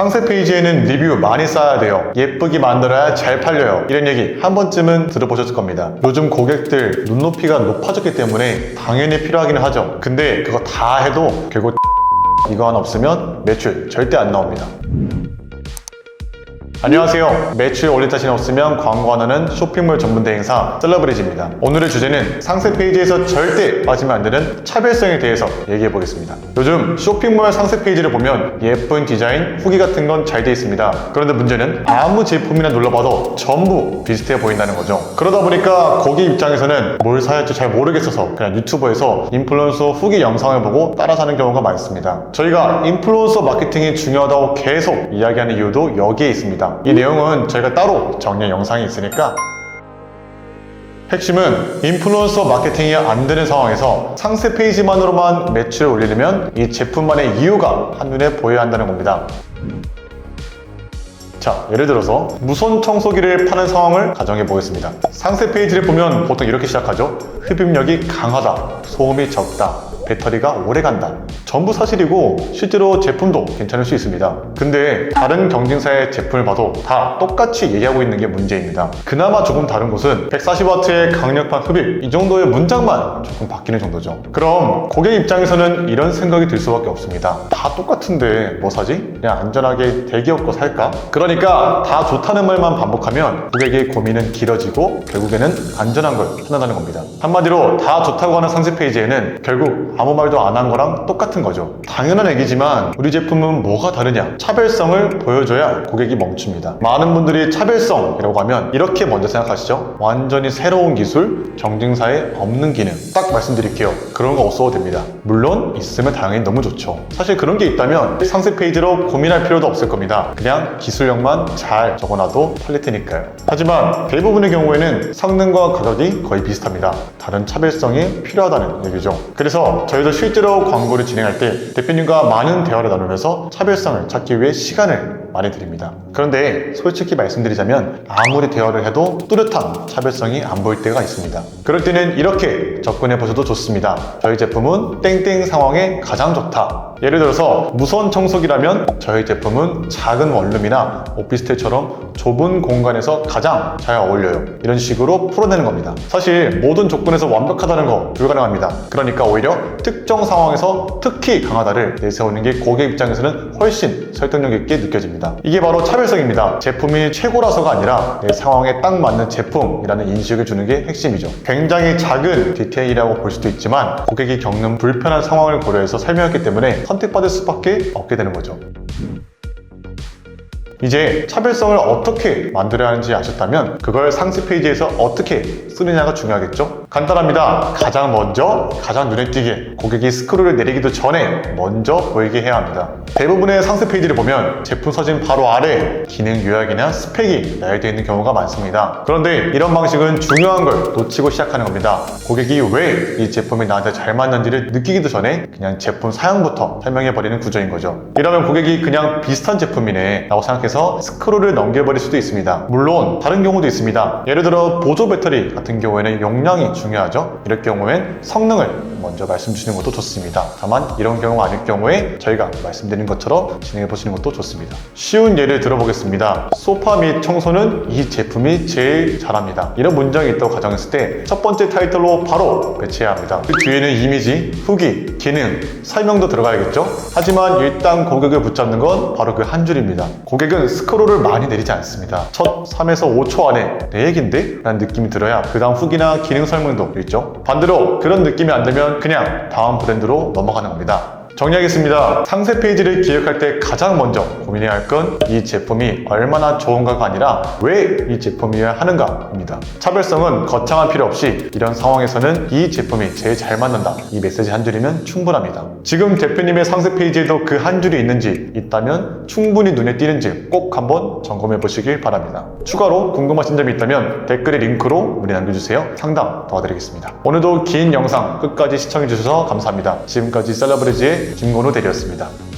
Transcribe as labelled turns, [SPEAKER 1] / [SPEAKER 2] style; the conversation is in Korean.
[SPEAKER 1] 상세 페이지에는 리뷰 많이 쌓아야 돼요. 예쁘게 만들어야 잘 팔려요. 이런 얘기 한 번쯤은 들어보셨을 겁니다. 요즘 고객들 눈높이가 높아졌기 때문에 당연히 필요하기는 하죠. 근데 그거 다 해도 결국 이거 하나 없으면 매출 절대 안 나옵니다. 안녕하세요. 매출 올릴 자신 없으면 광고 하나는 쇼핑몰 전문 대행사 셀러브리지입니다. 오늘의 주제는 상세 페이지에서 절대 빠지면 안 되는 차별성에 대해서 얘기해 보겠습니다. 요즘 쇼핑몰 상세 페이지를 보면 예쁜 디자인, 후기 같은 건 잘 돼 있습니다. 그런데 문제는 아무 제품이나 눌러봐도 전부 비슷해 보인다는 거죠. 그러다 보니까 고객 입장에서는 뭘 사야 할지 잘 모르겠어서 그냥 유튜버에서 인플루언서 후기 영상을 보고 따라 사는 경우가 많습니다. 저희가 인플루언서 마케팅이 중요하다고 계속 이야기하는 이유도 여기에 있습니다. 이 내용은 저희가 따로 정리한 영상이 있으니까 핵심은 인플루언서 마케팅이 안 되는 상황에서 상세 페이지만으로만 매출을 올리려면 이 제품만의 이유가 한눈에 보여야 한다는 겁니다. 자, 예를 들어서 무선 청소기를 파는 상황을 가정해 보겠습니다. 상세 페이지를 보면 보통 이렇게 시작하죠. 흡입력이 강하다, 소음이 적다, 배터리가 오래 간다. 전부 사실이고 실제로 제품도 괜찮을 수 있습니다. 근데 다른 경쟁사의 제품을 봐도 다 똑같이 얘기하고 있는 게 문제입니다. 그나마 조금 다른 곳은 140W의 강력한 흡입 이 정도의 문장만 조금 바뀌는 정도죠. 그럼 고객 입장에서는 이런 생각이 들 수밖에 없습니다. 다 똑같은데 뭐 사지? 그냥 안전하게 대기업 거 살까? 그러니까 다 좋다는 말만 반복하면 고객의 고민은 길어지고 결국에는 안전한 걸 찾는다는 겁니다. 한마디로 다 좋다고 하는 상세 페이지에는 결국 아무 말도 안 한 거랑 똑같은 거죠. 당연한 얘기지만 우리 제품은 뭐가 다르냐? 차별성을 보여줘야 고객이 멈춥니다. 많은 분들이 차별성이라고 하면 이렇게 먼저 생각하시죠. 완전히 새로운 기술, 경쟁사에 없는 기능. 딱 말씀드릴게요. 그런 거 없어도 됩니다. 물론 있으면 당연히 너무 좋죠. 사실 그런 게 있다면 상세 페이지로 고민할 필요도 없을 겁니다. 그냥 기술력만 잘 적어놔도 팔릴 테니까요. 하지만 대부분의 경우에는 성능과 가격이 거의 비슷합니다. 다른 차별성이 필요하다는 얘기죠. 그래서 저희도 실제로 광고를 진행할 때 대표님과 많은 대화를 나누면서 차별성을 찾기 위해 시간을 많이 드립니다. 그런데 솔직히 말씀드리자면 아무리 대화를 해도 뚜렷한 차별성이 안 보일 때가 있습니다. 그럴 때는 이렇게 접근해 보셔도 좋습니다. 저희 제품은 땡땡 상황에 가장 좋다. 예를 들어서 무선 청소기라면 저희 제품은 작은 원룸이나 오피스텔처럼 좁은 공간에서 가장 잘 어울려요. 이런 식으로 풀어내는 겁니다. 사실 모든 조건에서 완벽하다는 거 불가능합니다. 그러니까 오히려 특정 상황에서 특히 강하다를 내세우는 게 고객 입장에서는 훨씬 설득력 있게 느껴집니다. 이게 바로 차별성입니다. 제품이 최고라서가 아니라 내 상황에 딱 맞는 제품이라는 인식을 주는 게 핵심이죠. 굉장히 작은 디테일이라고 볼 수도 있지만 고객이 겪는 불편한 상황을 고려해서 설명했기 때문에 선택받을 수밖에 없게 되는 거죠. 이제 차별성을 어떻게 만들어야 하는지 아셨다면 그걸 상세 페이지에서 어떻게 쓰느냐가 중요하겠죠? 간단합니다. 가장 먼저 가장 눈에 띄게 고객이 스크롤을 내리기도 전에 먼저 보이게 해야 합니다. 대부분의 상세 페이지를 보면 제품 사진 바로 아래 기능 요약이나 스펙이 나열되어 있는 경우가 많습니다. 그런데 이런 방식은 중요한 걸 놓치고 시작하는 겁니다. 고객이 왜 이 제품이 나한테 잘 맞는지를 느끼기도 전에 그냥 제품 사양부터 설명해 버리는 구조인 거죠. 이러면 고객이 그냥 비슷한 제품이네 라고 생각해서 스크롤을 넘겨버릴 수도 있습니다. 물론 다른 경우도 있습니다. 예를 들어 보조 배터리 같은 경우에는 용량이 중요하죠. 이럴 경우엔 성능을 먼저 말씀 주시는 것도 좋습니다. 다만 이런 경우가 아닐 경우에 저희가 말씀드린 것처럼 진행해 보시는 것도 좋습니다. 쉬운 예를 들어보겠습니다. 소파 및 청소는 이 제품이 제일 잘합니다. 이런 문장이 있다고 가정했을 때 첫 번째 타이틀로 바로 배치해야 합니다. 그 뒤에는 이미지, 후기, 기능, 설명도 들어가야겠죠? 하지만 일단 고객을 붙잡는 건 바로 그 한 줄입니다. 고객은 스크롤을 많이 내리지 않습니다. 첫 3에서 5초 안에 내 얘긴데? 라는 느낌이 들어야 그 다음 후기나 기능 설명 도 있죠. 반대로 그런 느낌이 안 들면 그냥 다음 브랜드로 넘어가는 겁니다. 정리하겠습니다. 상세 페이지를 기획할 때 가장 먼저 고민해야 할 건 이 제품이 얼마나 좋은가가 아니라 왜 이 제품이어야 하는가입니다. 차별성은 거창한 필요 없이 이런 상황에서는 이 제품이 제일 잘 맞는다. 이 메시지 한 줄이면 충분합니다. 지금 대표님의 상세 페이지에도 그 한 줄이 있는지 있다면 충분히 눈에 띄는지 꼭 한번 점검해 보시길 바랍니다. 추가로 궁금하신 점이 있다면 댓글에 링크로 문의 남겨주세요. 상담 도와드리겠습니다. 오늘도 긴 영상 끝까지 시청해 주셔서 감사합니다. 지금까지 셀러브리지의 김건우 대리였습니다.